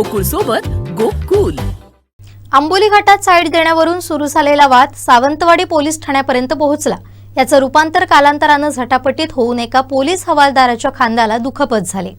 गोकुळ सोबत गोकुल. आंबोली घाटात साईड देण्यावरून सुरू झालेला वाद सावंतवाडी पोलीस ठाण्यापर्यंत पोहोचला. याचं रूपांतर कालांतरानं झटापटीत होऊन एका पोलीस हवालदाराच्या खांद्याला दुखापत झाली.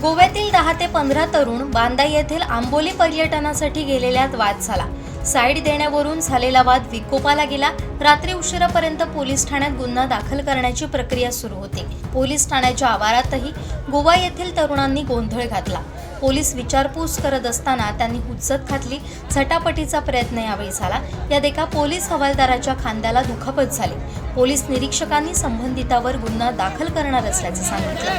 गोव्यातील दहा ते पंधरा तरुण बांदा येथील आंबोली पर्यटनासाठी गेलेल्यात वाद झाला. साईड देण्यावरून झालेला वाद विकोपाला गेला. रात्री उशिरापर्यंत पोलीस ठाण्यात गुन्हा दाखल करण्याची प्रक्रिया सुरू होती. पोलीस ठाण्याच्या आवारातही गोवा येथील तरुणांनी गोंधळ घातला. पोलीस विचारपूस करत असताना त्यांनी हुज्जत घातली. झटापटीचा प्रयत्न यावेळी झाला. यात एका पोलीस हवालदाराच्या खांद्याला दुखापत झाली. पोलीस निरीक्षकांनी संबंधितावर गुन्हा दाखल करणार असल्याचं सांगितलं.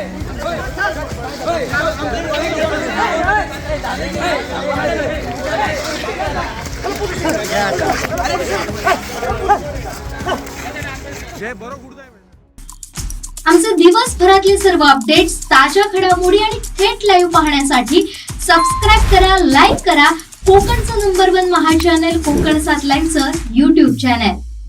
आमचे दिवसभरातले सर्व अपडेट्स ताज्या घडामोडी आणि थेट लाईव्ह पाहण्यासाठी सबस्क्राईब करा लाईक करा. कोकणचं number one Maha channel Konkan सात लाईनचं युट्यूब चॅनल